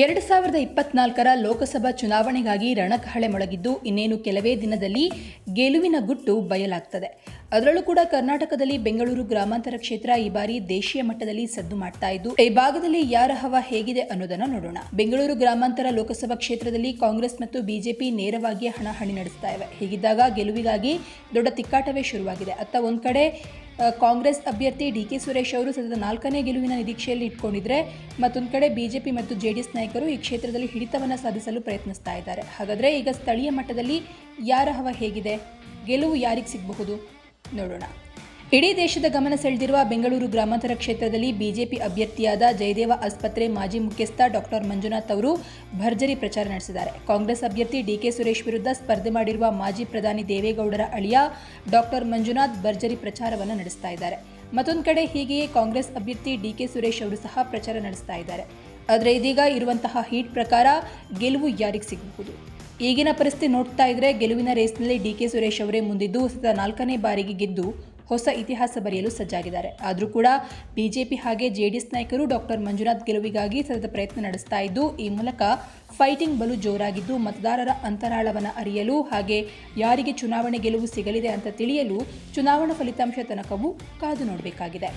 ಎರಡು ಸಾವಿರದ ಇಪ್ಪತ್ನಾಲ್ಕರ ಲೋಕಸಭಾ ಚುನಾವಣೆಗಾಗಿ ರಣಕಹಳೆ ಮೊಳಗಿದ್ದು ಇನ್ನೇನು ಕೆಲವೇ ದಿನದಲ್ಲಿ ಗೆಲುವಿನ ಗುಟ್ಟು ಬಯಲಾಗ್ತದೆ. ಅದರಲ್ಲೂ ಕೂಡ ಕರ್ನಾಟಕದಲ್ಲಿ ಬೆಂಗಳೂರು ಗ್ರಾಮಾಂತರ ಕ್ಷೇತ್ರ ಈ ಬಾರಿ ದೇಶೀಯ ಮಟ್ಟದಲ್ಲಿ ಸದ್ದು ಮಾಡ್ತಾ ಇದ್ದು, ಈ ಭಾಗದಲ್ಲಿ ಯಾರ ಹವ ಹೇಗಿದೆ ಅನ್ನೋದನ್ನ ನೋಡೋಣ. ಬೆಂಗಳೂರು ಗ್ರಾಮಾಂತರ ಲೋಕಸಭಾ ಕ್ಷೇತ್ರದಲ್ಲಿ ಕಾಂಗ್ರೆಸ್ ಮತ್ತು ಬಿಜೆಪಿ ನೇರವಾಗಿ ಹಣಾಹಣಿ ನಡೆಸ್ತಾ ಇವೆ. ಹೀಗಿದ್ದಾಗ ಗೆಲುವಿಗಾಗಿ ದೊಡ್ಡ ತಿಕ್ಕಾಟವೇ ಶುರುವಾಗಿದೆ. ಅತ್ತ ಒಂದು ಕಡೆ ಕಾಂಗ್ರೆಸ್ ಅಭ್ಯರ್ಥಿ ಡಿ ಕೆ ಸುರೇಶ್ ಅವರು ಸತತ ನಾಲ್ಕನೇ ಗೆಲುವಿನ ನಿರೀಕ್ಷೆಯಲ್ಲಿ ಇಟ್ಕೊಂಡಿದ್ರೆ ಮತ್ತೊಂದು ಕಡೆ ಬಿಜೆಪಿ ಮತ್ತು ಜೆಡಿಎಸ್ ನಾಯಕರು ಈ ಕ್ಷೇತ್ರದಲ್ಲಿ ಹಿಡಿತವನ್ನು ಸಾಧಿಸಲು ಪ್ರಯತ್ನಿಸ್ತಾ ಇದ್ದಾರೆ. ಹಾಗಾದರೆ ಈಗ ಸ್ಥಳೀಯ ಮಟ್ಟದಲ್ಲಿ ಯಾರ ಹವ ಹೇಗಿದೆ? ಗೆಲುವು ಯಾರಿಗೆ ಸಿಗಬಹುದು? ನೋಡೋಣ. ಇಡೀ ದೇಶದ ಗಮನ ಸೆಳೆದಿರುವ ಬೆಂಗಳೂರು ಗ್ರಾಮಾಂತರ ಕ್ಷೇತ್ರದಲ್ಲಿ ಬಿಜೆಪಿ ಅಭ್ಯರ್ಥಿಯಾದ ಜಯದೇವ ಆಸ್ಪತ್ರೆ ಮಾಜಿ ಮುಖ್ಯಸ್ಥ ಡಾಕ್ಟರ್ ಮಂಜುನಾಥ್ ಅವರು ಭರ್ಜರಿ ಪ್ರಚಾರ ನಡೆಸಿದ್ದಾರೆ. ಕಾಂಗ್ರೆಸ್ ಅಭ್ಯರ್ಥಿ ಡಿಕೆ ಸುರೇಶ್ ವಿರುದ್ಧ ಸ್ಪರ್ಧೆ ಮಾಡಿರುವ ಮಾಜಿ ಪ್ರಧಾನಿ ದೇವೇಗೌಡರ ಅಳಿಯ ಡಾಕ್ಟರ್ ಮಂಜುನಾಥ್ ಭರ್ಜರಿ ಪ್ರಚಾರವನ್ನು ನಡೆಸ್ತಾ ಇದ್ದಾರೆ. ಮತ್ತೊಂದು ಕಡೆ ಹೀಗೆಯೇ ಕಾಂಗ್ರೆಸ್ ಅಭ್ಯರ್ಥಿ ಡಿಕೆ ಸುರೇಶ್ ಅವರು ಸಹ ಪ್ರಚಾರ ನಡೆಸ್ತಾ ಇದ್ದಾರೆ. ಆದರೆ ಇದೀಗ ಇರುವಂತಹ ಹೀಟ್ ಪ್ರಕಾರ ಗೆಲುವು ಯಾರಿಗೆ ಸಿಗಬಹುದು? ಈಗಿನ ಪರಿಸ್ಥಿತಿ ನೋಡ್ತಾ ಇದ್ರೆ ಗೆಲುವಿನ ರೇಸ್ನಲ್ಲಿ ಡಿಕೆ ಸುರೇಶ್ ಅವರೇ ಮುಂದಿದ್ದು ಸತತ ನಾಲ್ಕನೇ ಬಾರಿಗೆ ಗೆದ್ದು ಹೊಸ ಇತಿಹಾಸ ಬರೆಯಲು ಸಜ್ಜಾಗಿದ್ದಾರೆ. ಆದರೂ ಕೂಡ ಬಿಜೆಪಿ ಹಾಗೆ ಜೆಡಿಎಸ್ ನಾಯಕರು ಡಾಕ್ಟರ್ ಮಂಜುನಾಥ್ ಗೆಲುವಿಗಾಗಿ ಸತತ ಪ್ರಯತ್ನ ನಡೆಸ್ತಾ ಇದ್ದು, ಈ ಮೂಲಕ ಫೈಟಿಂಗ್ ಬಲು ಜೋರಾಗಿದ್ದು, ಮತದಾರರ ಅಂತರಾಳವನ್ನು ಅರಿಯಲು ಹಾಗೆ ಯಾರಿಗೆ ಚುನಾವಣೆ ಗೆಲುವು ಸಿಗಲಿದೆ ಅಂತ ತಿಳಿಯಲು ಚುನಾವಣಾ ಫಲಿತಾಂಶ ತನಕವೂ ಕಾದು ನೋಡಬೇಕಾಗಿದೆ.